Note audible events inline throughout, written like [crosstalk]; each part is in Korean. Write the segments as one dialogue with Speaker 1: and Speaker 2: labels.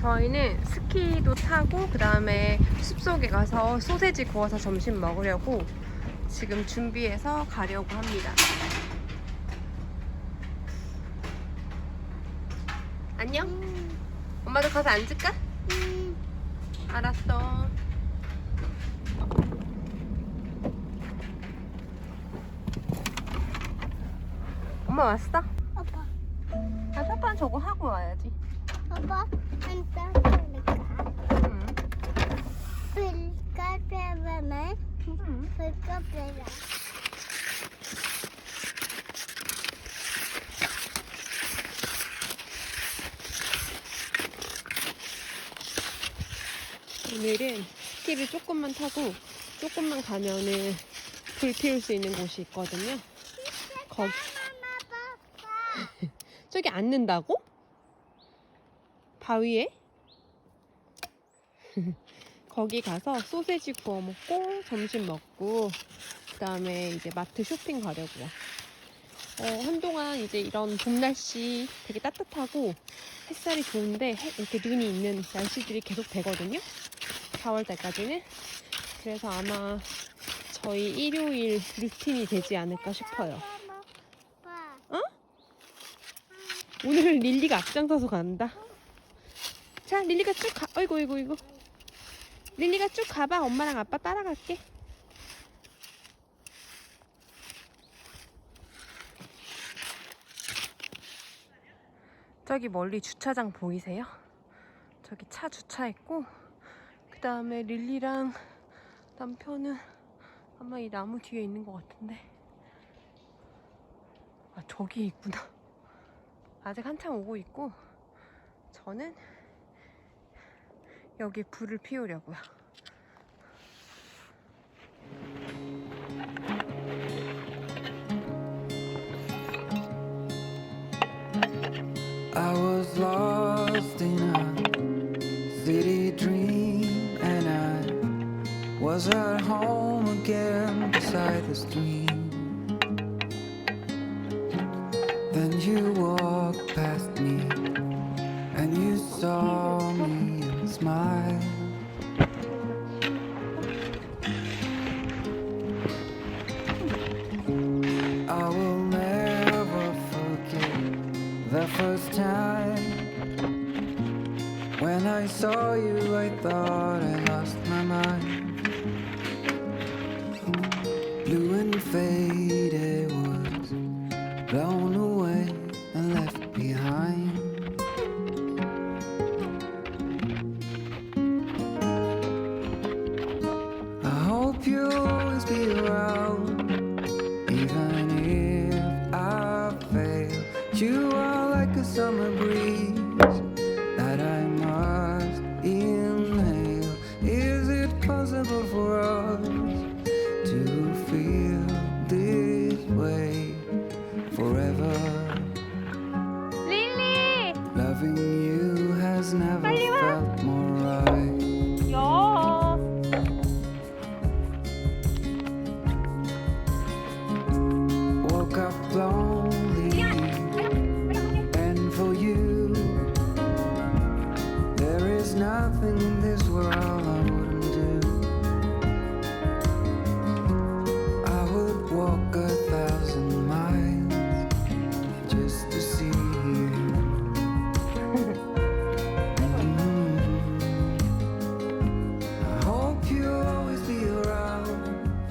Speaker 1: 저희는 스키도 타고 그 다음에 숲속에 가서 소세지 구워서 점심 먹으려고 지금 준비해서 가려고 합니다. 안녕? 엄마도 가서 앉을까? 알았어. 엄마 왔어?
Speaker 2: 아빠,
Speaker 1: 아, 파파는 저거 하고 와야지.
Speaker 2: 아빠,
Speaker 1: 응.
Speaker 2: 불가 빼면 불가 빼라.
Speaker 1: 오늘은 스키를 조금만 타고 조금만 가면은 불 피울 수 있는 곳이 있거든요. 거기 [laughs] 저기 앉는다고? 바위에? [laughs] 거기 가서 소세지 구워 먹고 점심 먹고 그다음에 이제 마트 쇼핑 가려고요. 어, 한동안 이제 이런 봄 날씨 되게 따뜻하고 햇살이 좋은데 해- 이렇게 눈이 있는 날씨들이 계속 되거든요. 4월 달까지는. 그래서 아마 저희 일요일 루틴이 되지 않을까 싶어요.
Speaker 2: 아빠,
Speaker 1: 오늘 릴리가 앞장서서 간다. 자, 릴리가 쭉 가. 어이구, 어이구, 어이구. 릴리가 쭉 가봐. 엄마랑 아빠 따라갈게. 저기 멀리 주차장 보이세요? 저기 차 주차했고, 그 다음에 릴리랑 남편은 아마 이 나무 뒤에 있는 것 같은데. 아, 저기 있구나. 아직 한참 오고 있고 저는 여기 불을 피우려고요.
Speaker 3: I was lost in a city dream, and I was at home again beside the stream. Then you walked past me, and you saw I will never forget the first time when I saw you. I thought I lost my mind. Blue and faded was blown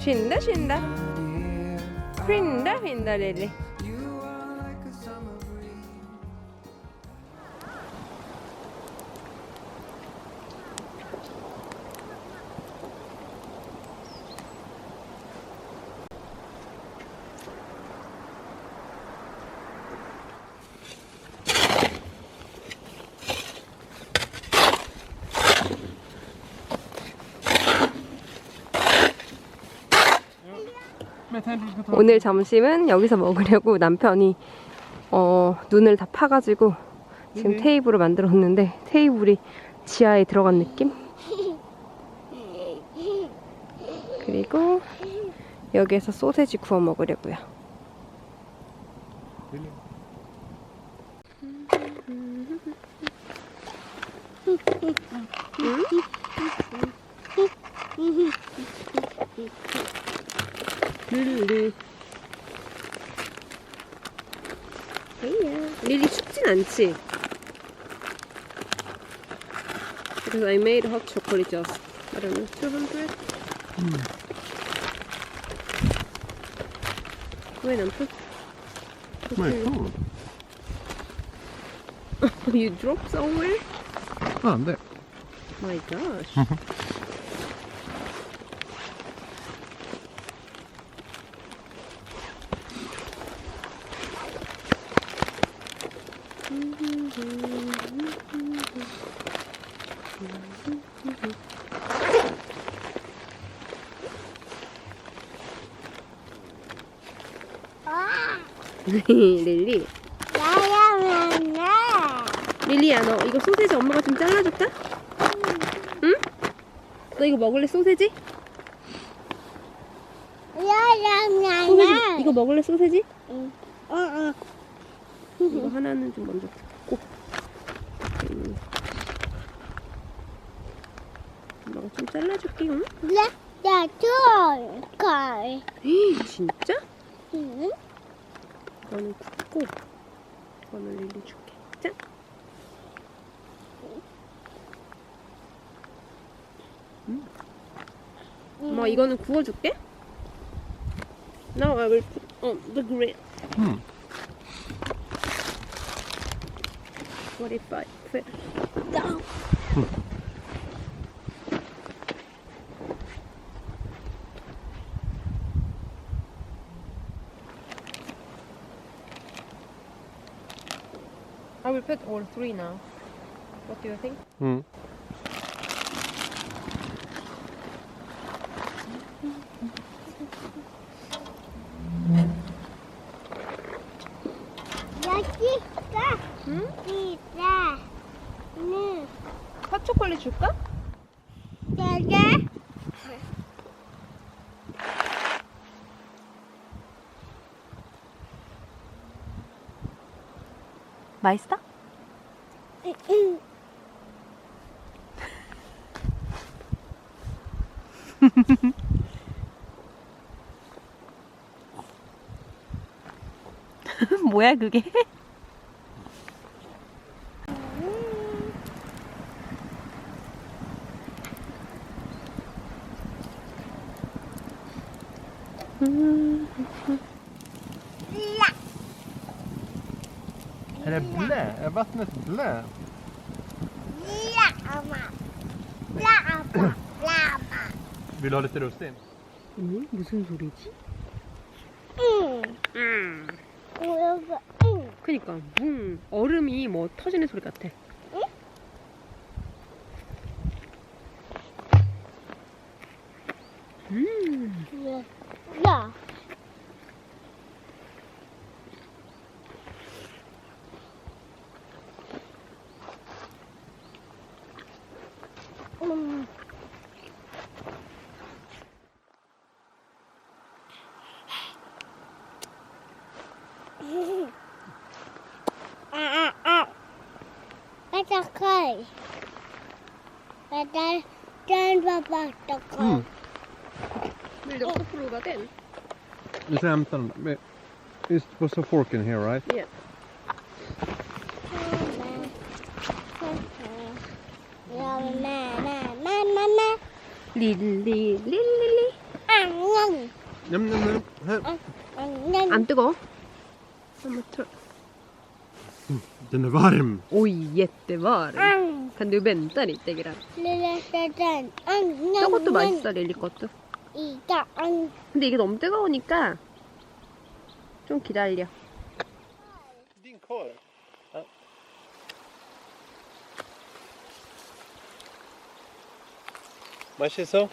Speaker 3: around.
Speaker 1: 쉰다, 쉰다. 오늘 점심은 여기서 먹으려고 남편이 어, 눈을 다 파가지고 지금 테이블을 만들었는데 테이블이 지하에 들어간 느낌? 그리고 여기에서 소세지 구워 먹으려고요. [laughs] 릴리. 헤이야. 릴리 춥진 않지? Because I made hot chocolate just, I don't know, 200? Wait, I'm put.
Speaker 4: My phone.
Speaker 1: you dropped somewhere?
Speaker 4: Ah, there.
Speaker 1: My gosh. 릴리. 릴리야, 너 이거 소세지 엄마가 좀 잘라줄까? 응? 너 이거 먹을래, 소세지? 소세지. 이거 먹을래, 소세지?
Speaker 2: 응. 어, 어.
Speaker 1: 이거 하나는 좀 먼저 뜯고. 음. 엄마가 좀 잘라줄게, 응?
Speaker 2: 야, 야, 줘. 걸.
Speaker 1: 에이, 진짜?
Speaker 2: 응?
Speaker 1: 이거는 굽고, 이거는 릴리 줄게. 자. 음. 엄마 이거는 구워줄게. Now I will put on the grill.
Speaker 4: Hmm.
Speaker 1: What if I put down? I will put all three now. What do you think?
Speaker 4: Hmm.
Speaker 2: 여기가
Speaker 1: 응?
Speaker 2: 있다. 응.
Speaker 1: 핫초콜릿 줄까?
Speaker 2: 여기.
Speaker 1: 맛있어?
Speaker 2: 응. [laughs] [laughs]
Speaker 1: 뭐야 그게?
Speaker 4: Är vattnet blä?
Speaker 2: 라마. 라마. 라마.
Speaker 4: Vill du ha lite russin?
Speaker 1: 응? 무슨 소리지?
Speaker 2: 응.
Speaker 1: 응. 그니까 붕 얼음이 뭐 터지는 소리 같아. 음.
Speaker 2: 야. 음. 아, 아, 아. Butterfly. Butter, turn the butterfly.
Speaker 4: Mm.
Speaker 1: Vill du också prova den?
Speaker 4: Vi ska hämta den. Men- Is was a fork in here, right?
Speaker 1: Yeah. 릴리 릴리리.
Speaker 2: 안녕
Speaker 4: Näm, näm, näm. Här.
Speaker 2: 안녕
Speaker 1: 안 뜨거?
Speaker 4: Den är varm.
Speaker 1: Oj, jättevarm.
Speaker 2: 안
Speaker 1: Kan du vänta lite grann?
Speaker 2: 릴레스전 안녕
Speaker 1: 저것도 맛있어, 릴리 것도.
Speaker 2: 이거 안
Speaker 1: 근데 이게 너무 뜨거우니까 좀 기다려.
Speaker 4: Din korv. 맛있어?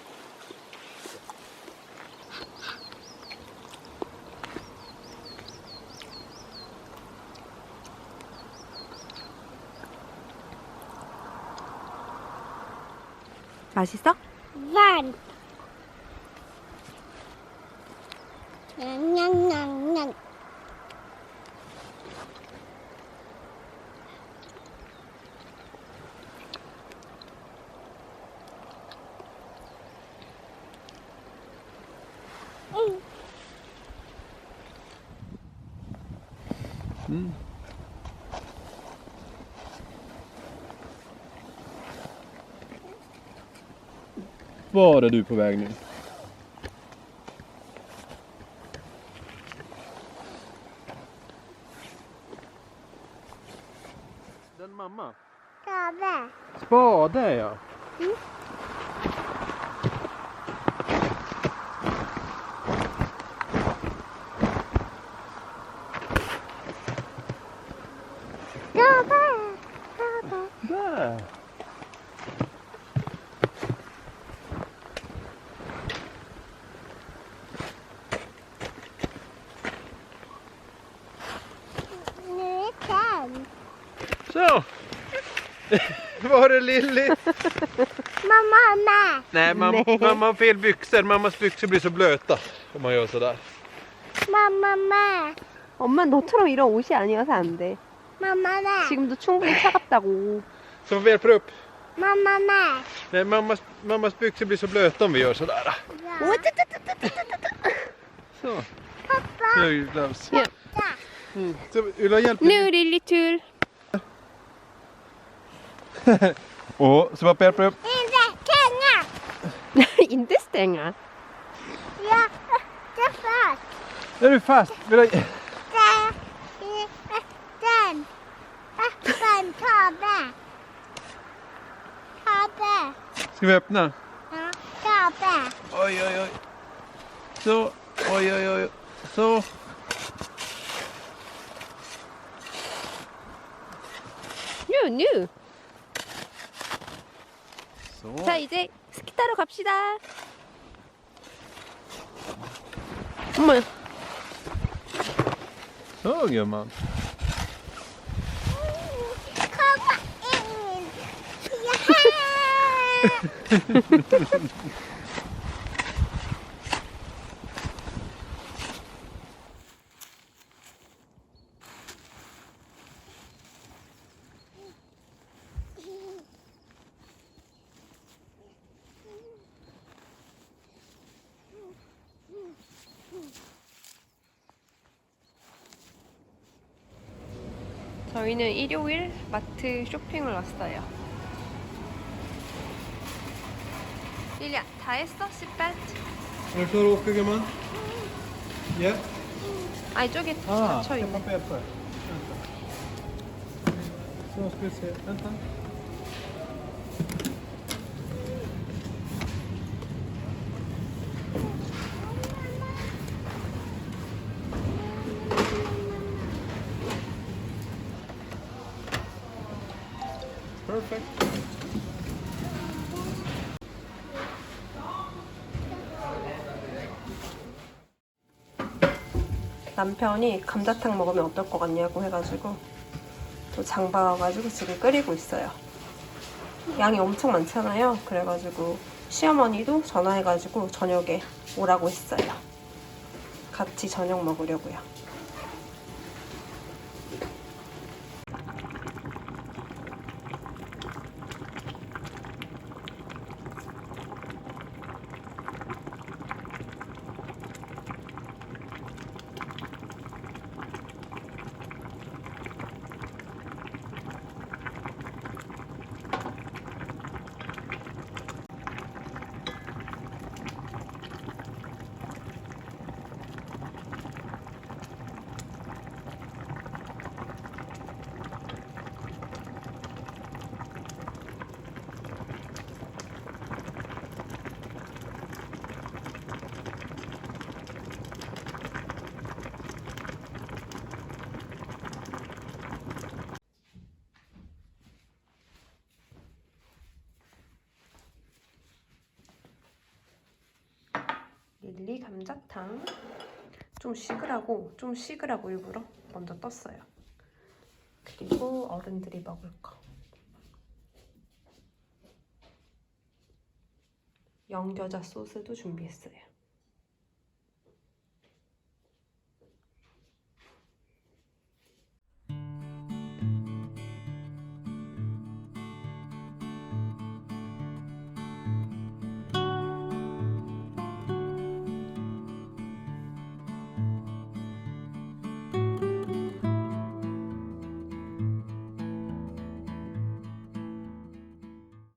Speaker 1: 맛있어?
Speaker 2: 반. 냥냥냥냥.
Speaker 4: 음. Var är du på väg nu? Den mamma?
Speaker 2: Spade.
Speaker 4: Spade ja.
Speaker 2: Spade. Spade.
Speaker 4: Där.
Speaker 2: Nu är den.
Speaker 4: Så. [laughs] Var är Lilly?
Speaker 2: Mamma är med.
Speaker 4: Nej, mamma, mamma har fel byxor. Mammas byxor blir så blöta om man gör sådär.
Speaker 2: Mamma med.
Speaker 1: 엄마 너처럼 이런 옷이 아니어서 안 돼.
Speaker 2: Mamma med.
Speaker 1: 지금도 충분히 차갑다고.
Speaker 4: Så hjälper upp.
Speaker 2: Mamma med.
Speaker 4: Nej, mammas, mammas byxor blir så blöta om vi gör sådär.
Speaker 2: Ja.
Speaker 4: Så.
Speaker 2: Pappa.
Speaker 4: Nu gloves.
Speaker 1: Ja.
Speaker 4: Mm. Så vill du ha hjälp?
Speaker 1: Nu Lillitur. [laughs]
Speaker 4: Och så pappa hjälper upp.
Speaker 2: Inte tänga. [laughs]
Speaker 1: inte stänga.
Speaker 2: Ja, det är först.
Speaker 4: Är du fast? Vill du...
Speaker 2: Den. Öppen kabel. Kabel.
Speaker 4: Ska vi öppna?
Speaker 2: Ja, kabel.
Speaker 4: Oj, oj, oj. Så. Oj, oj, oj. Så.
Speaker 1: Nu nu.
Speaker 4: Så.
Speaker 1: 자 이제 스키 타러 갑시다. 엄마
Speaker 4: Så gumman.
Speaker 2: Komma in.
Speaker 1: 저희는 일요일 마트 쇼핑을 왔어요. 릴리야 다 했어? 시벨트?
Speaker 4: Åka gumman? Ja.
Speaker 1: 아니 저기
Speaker 4: Ah,
Speaker 1: 닫혀
Speaker 4: ska
Speaker 1: 있네.
Speaker 4: pappa hjälpa dig? Vänta. Så ska vi se. Vänta. Perfect.
Speaker 1: 남편이 감자탕 먹으면 어떨 것 같냐고 해가지고 또 장 봐가지고 지금 끓이고 있어요. 양이 엄청 많잖아요. 그래가지고 시어머니도 전화해가지고 저녁에 오라고 했어요. 같이 저녁 먹으려고요. 릴리 감자탕 좀 식으라고 좀 식으라고 일부러 먼저 떴어요. 그리고 어른들이 먹을 거 연겨자 소스도 준비했어요.